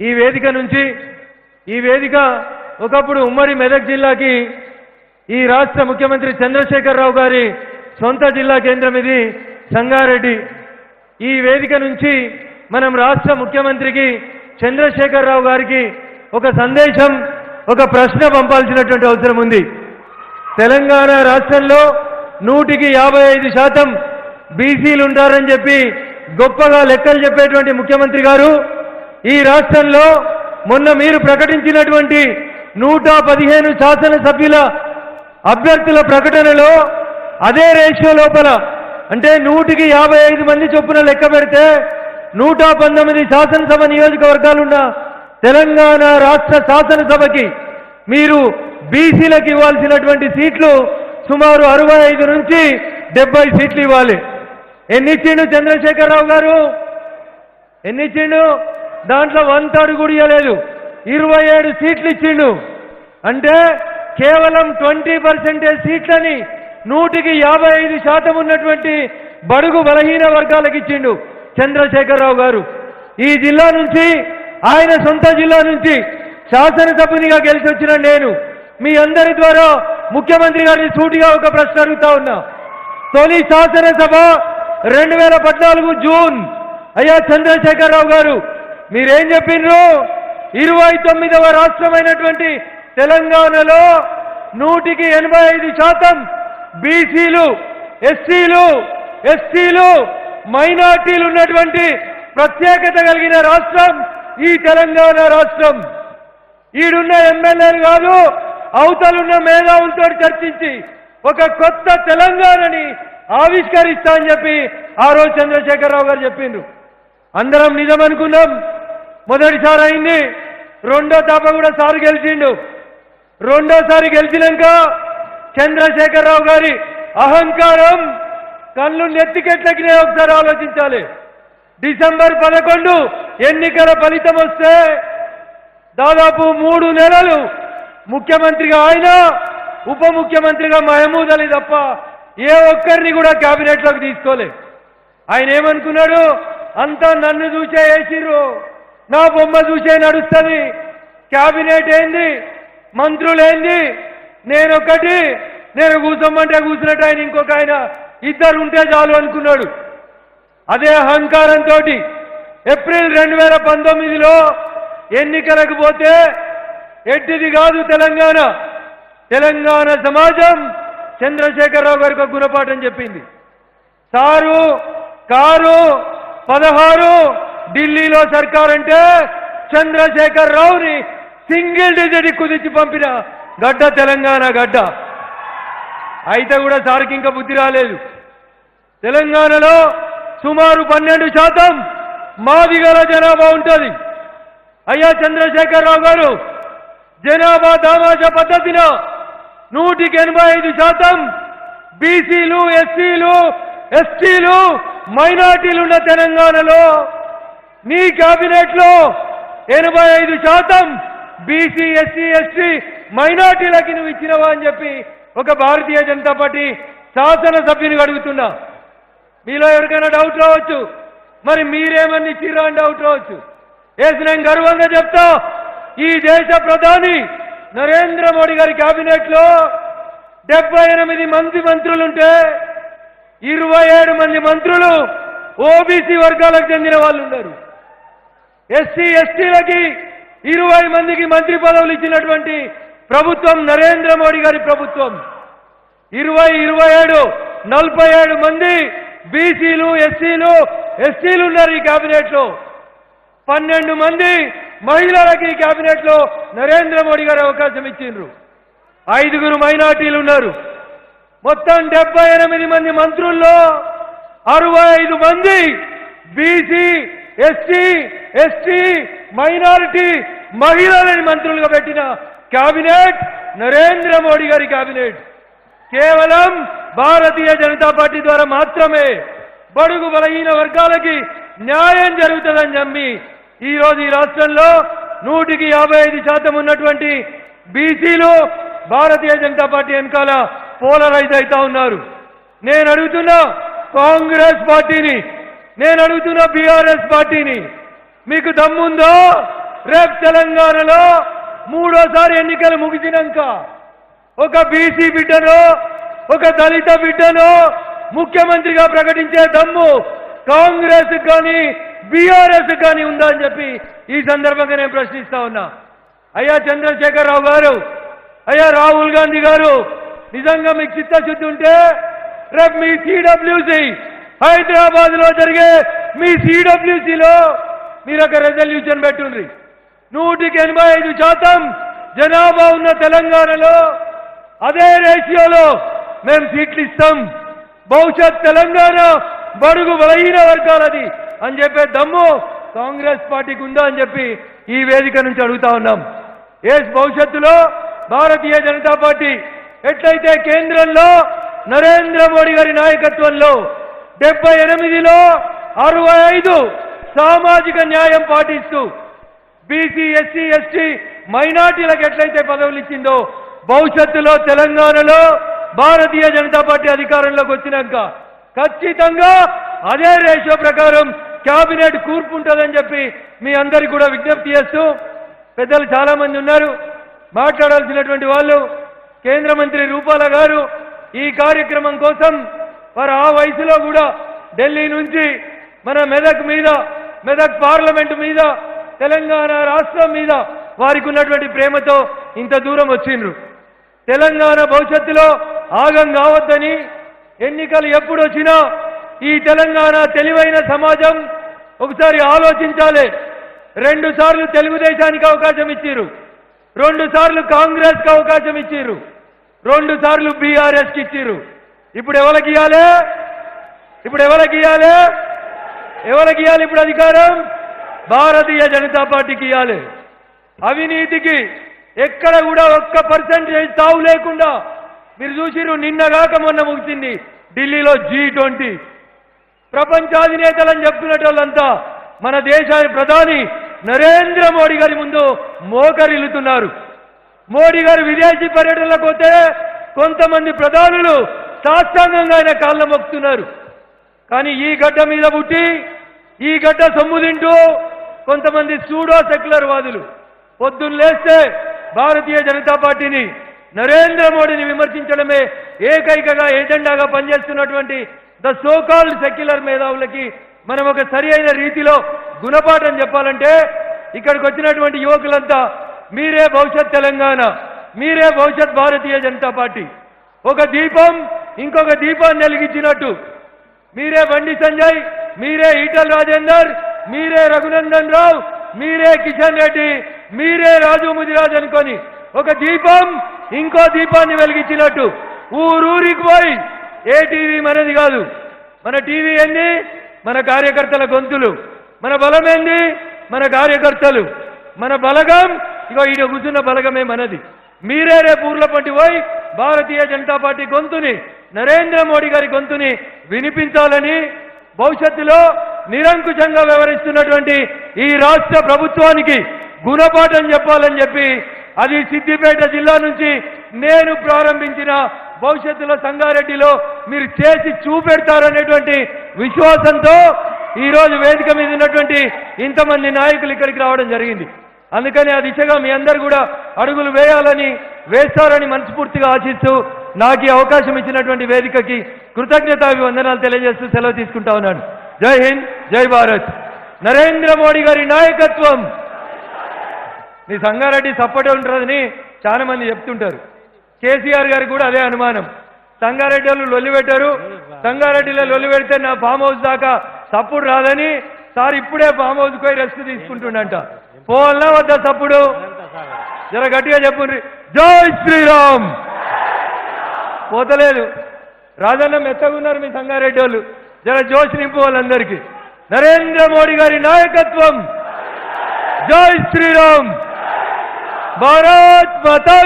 ఈ వేదిక నుంచి ఈ వేదిక ఒకప్పుడు ఉమ్మడి మెదక్ జిల్లాకి ఈ రాష్ట్ర ముఖ్యమంత్రి చంద్రశేఖరరావు గారి సొంత జిల్లా కేంద్రం ఇది సంగారెడ్డి. ఈ వేదిక నుంచి మనం రాష్ట్ర ముఖ్యమంత్రికి చంద్రశేఖరరావు గారికి ఒక సందేశం ఒక ప్రశ్న పంపాల్సినటువంటి అవసరం ఉంది. తెలంగాణ రాష్ట్రంలో నూటికి యాభై ఐదు శాతం బీసీలు ఉంటారని చెప్పి గొప్పగా లెక్కలు చెప్పేటువంటి ముఖ్యమంత్రి గారు ఈ రాష్ట్రంలో మొన్న మీరు ప్రకటించినటువంటి నూట పదిహేను శాసనసభ్యుల అభ్యర్థుల ప్రకటనలో అదే రేషియో లోపల అంటే నూటికి యాభై ఐదు మంది చొప్పున లెక్క పెడితే నూట పంతొమ్మిది శాసనసభ నియోజకవర్గాలున్న తెలంగాణ రాష్ట్ర శాసనసభకి మీరు బీసీలకు ఇవ్వాల్సినటువంటి సీట్లు సుమారు అరవై ఐదు నుంచి డెబ్బై సీట్లు ఇవ్వాలి. ఎన్నిచ్చిండు చంద్రశేఖరరావు గారు? ఎన్నిచ్చిండు? దాంట్లో వన్ థర్డ్ కూడా ఇవ్వలేదు. ఇరవై ఏడు సీట్లు ఇచ్చిండు. అంటే కేవలం ట్వంటీ పర్సెంటేజ్ సీట్లని నూటికి యాభై ఐదు శాతం ఉన్నటువంటి బడుగు బలహీన వర్గాలకు ఇచ్చిండు చంద్రశేఖరరావు గారు. ఈ జిల్లా నుంచి ఆయన సొంత జిల్లా నుంచి శాసనసభ్యునిగా గెలిచి వచ్చిన నేను. మీ అందరి ద్వారా ముఖ్యమంత్రి గారిని సూటిగా ఒక ప్రశ్న అడుగుతా ఉన్నా. తొలి శాసనసభ రెండు వేల పద్నాలుగు జూన్. అయ్యా చంద్రశేఖరరావు గారు మీరేం చెప్పిండ్రు ఇరవై తొమ్మిదవ రాష్ట్రమైనటువంటి తెలంగాణలో నూటికి ఎనభై ఐదు శాతం బీసీలు ఎస్సీలు ఎస్టీలు మైనార్టీలు ఉన్నటువంటి ప్రత్యేకత కలిగిన రాష్ట్రం ఈ తెలంగాణ రాష్ట్రం. ఈడున్న ఎమ్మెల్యేలు కాదు అవతలున్న మేధావులతో చర్చించి ఒక కొత్త తెలంగాణని ఆవిష్కరిస్తా అని చెప్పి ఆ రోజు చంద్రశేఖరరావు గారు చెప్పిండ్రు. అందరం నిజమనుకున్నాం మొదటిసారి అయింది రెండో తాప కూడా సారు గెలిచిండు. రెండోసారి గెలిచినాక చంద్రశేఖరరావు గారి అహంకారం కళ్ళు నెత్తికెట్లకినే ఒకసారి ఆలోచించాలి. డిసెంబర్ పదకొండు ఎన్నికల ఫలితం వస్తే దాదాపు మూడు నెలలు ముఖ్యమంత్రిగా ఆయన ఉప ముఖ్యమంత్రిగా మహమూద్ అలీ తప్ప ఏ ఒక్కరిని కూడా క్యాబినెట్లోకి తీసుకోలే. ఆయన ఏమనుకున్నాడు? అంతా నన్ను చూసే వేసిర్రు. నా బొమ్మ చూసే నడుస్తుంది. క్యాబినెట్ ఏంది? మంత్రులు ఏంది నేను ఒకటి నేను కూర్చోమంటే కూర్చున్నట్టు ఆయన ఇంకొక ఆయన. ఇద్దరు ఉంటే చాలు అనుకున్నాడు. అదే అహంకారంతో ఏప్రిల్ రెండు వేల పంతొమ్మిదిలో ఎన్నికలకు పోతే ఎట్టిది కాదు తెలంగాణ. తెలంగాణ సమాజం చంద్రశేఖరరావు గారికి గుణపాఠం చెప్పింది. సారు కారు పదహారు ఢిల్లీలో సర్కార్ అంటే చంద్రశేఖర్ రావుని సింగిల్ డిజిట్ కుదించి పంపిన గడ్డ తెలంగాణ గడ్డ. అయితే కూడా సార్కి ఇంకా బుద్ధి రాలేదు. తెలంగాణలో సుమారు పన్నెండు శాతం మాదిగల జనాభా ఉంటుంది. అయ్యా చంద్రశేఖరరావు గారు జనాభా దామాష పద్ధతిలో నూటికి ఎనభై ఐదు శాతం బీసీలు ఎస్సీలు ఎస్టీలు మైనార్టీలు ఉన్న తెలంగాణలో నీ కేబినెట్లో ఎనభై ఐదు శాతం బీసీ ఎస్సీ ఎస్టీ మైనార్టీలకి నువ్వు ఇచ్చినవా అని చెప్పి ఒక భారతీయ జనతా పార్టీ శాసనసభ్యుని అడుగుతున్నా. మీలో ఎవరికైనా డౌట్ రావచ్చు. మరి మీరేమని ఇచ్చిరా అని డౌట్ రావచ్చు. వేసి నేను గర్వంగా చెప్తా ఈ దేశ ప్రధాని నరేంద్ర మోడీ గారి కేబినెట్లో డెబ్బై ఎనిమిది మంది మంత్రులుంటే ఇరవై ఏడు మంది మంత్రులు ఓబీసీ వర్గాలకు చెందిన వాళ్ళు ఉన్నారు ఎస్సీ ఎస్టీలకి ఇరవై మందికి మంత్రి పదవులు ఇచ్చినటువంటి ప్రభుత్వం నరేంద్ర మోడీ గారి ప్రభుత్వం. ఇరవై ఇరవై ఏడు నలభై ఏడు మంది బీసీలు ఎస్సీలు ఎస్టీలు ఉన్నారు ఈ కేబినెట్లో పన్నెండు మంది మహిళలకి ఈ కేబినెట్లో నరేంద్ర మోడీ గారు అవకాశం ఇచ్చిండ్రు. ఐదుగురు మైనార్టీలు ఉన్నారు. మొత్తం డెబ్బై ఎనిమిది మంది మంత్రుల్లో అరవై ఐదు మంది బీసీ ఎస్టీ ఎస్టీ మైనారిటీ మహిళలని మంత్రులుగా పెట్టిన కేబినెట్ నరేంద్ర మోడీ గారి కేబినెట్ కేవలం భారతీయ జనతా పార్టీ ద్వారా మాత్రమే బడుగు బలహీన వర్గాలకి న్యాయం జరుగుతుందని నమ్మి ఈ రోజు ఈ రాష్ట్రంలో నూటికి యాభై ఐదు శాతం ఉన్నటువంటి బీసీలు భారతీయ జనతా పార్టీ వెనకాల పోలరైజ్ అవుతా ఉన్నారు. నేను అడుగుతున్నా కాంగ్రెస్ పార్టీని నేను అడుగుతున్న బీఆర్ఎస్ పార్టీని మీకు దమ్ముందో? రేపు తెలంగాణలో మూడోసారి ఎన్నికలు ముగిసినాక ఒక బీసీ బిడ్డను ఒక దళిత బిడ్డను ముఖ్యమంత్రిగా ప్రకటించే దమ్ము కాంగ్రెస్ కానీ బీఆర్ఎస్ కానీ ఉందా అని చెప్పి ఈ సందర్భంగా నేను ప్రశ్నిస్తా ఉన్నా. అయ్యా చంద్రశేఖరరావు గారు అయ్యా రాహుల్ గాంధీ గారు నిజంగా మీకు చిత్తశుద్ధి ఉంటే రేపు మీ సిడబ్ల్యూసి హైదరాబాద్లో జరిగే మీ సిడబ్ల్యూసిలో మీరు ఒక రెజల్యూషన్ పెట్టుండ్రి. నూటికి ఎనభై ఐదు శాతం జనాభా ఉన్న తెలంగాణలో అదే రేషియోలో మేము సీట్లు ఇస్తాం. భవిష్యత్ తెలంగాణ బడుగు బలహీన వర్గాలది అని చెప్పే దమ్ము కాంగ్రెస్ పార్టీకి ఉందా అని చెప్పి ఈ వేదిక నుంచి అడుగుతా ఉన్నాం. ఏ భవిష్యత్తులో భారతీయ జనతా పార్టీ ఎట్లయితే కేంద్రంలో నరేంద్ర మోడీ గారి నాయకత్వంలో డెబ్బై ఎనిమిదిలో అరవై ఐదు సామాజిక న్యాయం పాటిస్తూ బీసీ ఎస్సీ ఎస్టీ మైనార్టీలకు ఎట్లయితే పదవులు ఇచ్చిందో భవిష్యత్తులో తెలంగాణలో భారతీయ జనతా పార్టీ అధికారంలోకి వచ్చినాక ఖచ్చితంగా అదే రేషియో ప్రకారం క్యాబినెట్ కూర్పు ఉంటుందని చెప్పి మీ అందరికి కూడా విజ్ఞప్తి చేస్తూ పెద్దలు చాలా మంది ఉన్నారు. మాట్లాడాల్సినటువంటి వాళ్ళు కేంద్ర మంత్రి రూపాల గారు ఈ కార్యక్రమం కోసం వారు ఆ వయసులో కూడా ఢిల్లీ నుంచి మన మెదక్ మీద మెదక్ పార్లమెంటు మీద తెలంగాణ రాష్ట్రం మీద వారికి ఉన్నటువంటి ప్రేమతో ఇంత దూరం వచ్చిండ్రు. తెలంగాణ భవిష్యత్తులో ఆగం కావద్దని ఎన్నికలు ఎప్పుడు వచ్చినా ఈ తెలంగాణ తెలివైన సమాజం ఒకసారి ఆలోచించాలి. రెండు సార్లు తెలుగుదేశానికి అవకాశం ఇచ్చిర్రు. రెండు సార్లు కాంగ్రెస్కి అవకాశం ఇచ్చారు రెండు సార్లు బీఆర్ఎస్కి ఇచ్చారు ఇప్పుడు ఎవరికి ఇవ్వాలి ఇప్పుడు ఎవరికి ఇవ్వాలి ఎవరికి ఇవ్వాలి ఇప్పుడు అధికారం? భారతీయ జనతా పార్టీకి ఇవ్వాలి అవినీతికి ఎక్కడ కూడా ఒక్క పర్సెంటేజ్ తావు లేకుండా మీరు చూసిరు నిన్నగాక మొన్న ముగిసింది ఢిల్లీలో జీ ట్వంటీ. ప్రపంచాధినేతలని చెప్తున్నట్టు వాళ్ళంతా మన దేశాన్ని ప్రధాని నరేంద్ర మోడీ గారి ముందు మోకరిల్లుతున్నారు. మోడీ గారు విదేశీ పర్యటనలకు పోతే కొంతమంది ప్రధానులు సాష్టాంగంగా ఆయన కాళ్ళ మొక్కుతున్నారు. కానీ ఈ గడ్డ మీద పుట్టి ఈ గడ్డ సొమ్ము తింటూ కొంతమంది సూడో సెక్యులర్ వాదులు పొద్దున్న లేస్తే భారతీయ జనతా పార్టీని నరేంద్ర మోడీని విమర్శించడమే ఏకైకగా ఏజెండాగా పనిచేస్తున్నటువంటి ద సోకాల్డ్ సెక్యులర్ మేధావులకి మనం ఒక సరి అయిన రీతిలో గుణపాఠం చెప్పాలంటే ఇక్కడికి వచ్చినటువంటి యువకులంతా మీరే భవిష్యత్ తెలంగాణ మీరే భవిష్యత్ భారతీయ జనతా పార్టీ. ఒక దీపం ఇంకొక దీపాన్ని వెలిగించినట్టు. మీరే బండి సంజయ్ మీరే ఈటల్ రాజేందర్ మీరే రఘునందన్ రావు మీరే కిషన్ రెడ్డి మీరే రాజు ముదిరాజ్ అనుకొని ఒక దీపం ఇంకో దీపాన్ని వెలిగించినట్టు. ఊరూరికి పోయి ఏ టీవీ మనది కాదు. మన టీవీ ఏంది? మన కార్యకర్తల గొంతులు. మన బలం ఏంది? మన కార్యకర్తలు. మన బలగం ఇగో ఈడ కూర్చున్న బలగమే మనది. మీరే రేపు ఊర్ల పంటి పోయి భారతీయ జనతా పార్టీ గొంతుని నరేంద్ర మోడీ గారి గొంతుని వినిపించాలని భవిష్యత్తులో నిరంకుశంగా వ్యవహరిస్తున్నటువంటి ఈ రాష్ట్ర ప్రభుత్వానికి గుణపాఠం చెప్పాలని చెప్పి అది సిద్దిపేట జిల్లా నుంచి నేను ప్రారంభించిన భవిష్యత్తులో సంగారెడ్డిలో మీరు చేసి చూపెడతారనేటువంటి విశ్వాసంతో ఈ రోజు వేదిక మీద ఉన్నటువంటి ఇంతమంది నాయకులు ఇక్కడికి రావడం జరిగింది. అందుకని ఆ దిశగా మీ అందరు కూడా అడుగులు వేయాలని వేస్తారని మనస్ఫూర్తిగా ఆశిస్తూ నాకు ఈ అవకాశం ఇచ్చినటువంటి వేదికకి కృతజ్ఞతాభివందనాలు తెలియజేస్తూ సెలవు తీసుకుంటా ఉన్నాను. జై హింద్ జై భారత్. నరేంద్ర మోడీ గారి నాయకత్వం. మీ సంగారెడ్డి సపోర్టే ఉంటుందని చాలా మంది చెప్తుంటారు. కేసీఆర్ గారికి కూడా అదే అనుమానం. సంగారెడ్డి వాళ్ళు లొల్లి పెట్టారు. సంగారెడ్డిలో లొల్లి పెడితే నా ఫామ్ హౌస్ దాకా సప్పుడు రాదని సార్ ఇప్పుడే ఫామ్ హౌస్ పోయి రెస్ట్ తీసుకుంటుండంట. పోవాలనా వద్దా సప్పుడు? జర గట్టిగా చెప్పుండ్రి జై శ్రీరామ్! పోతలేదు. రాజన్న మెత్తగున్నారు మీ సంగారెడ్డి వాళ్ళు. జర జోష్ నింపు వాళ్ళందరికీ. నరేంద్ర మోడీ గారి నాయకత్వం. జై శ్రీరామ్. భారత్ మాతా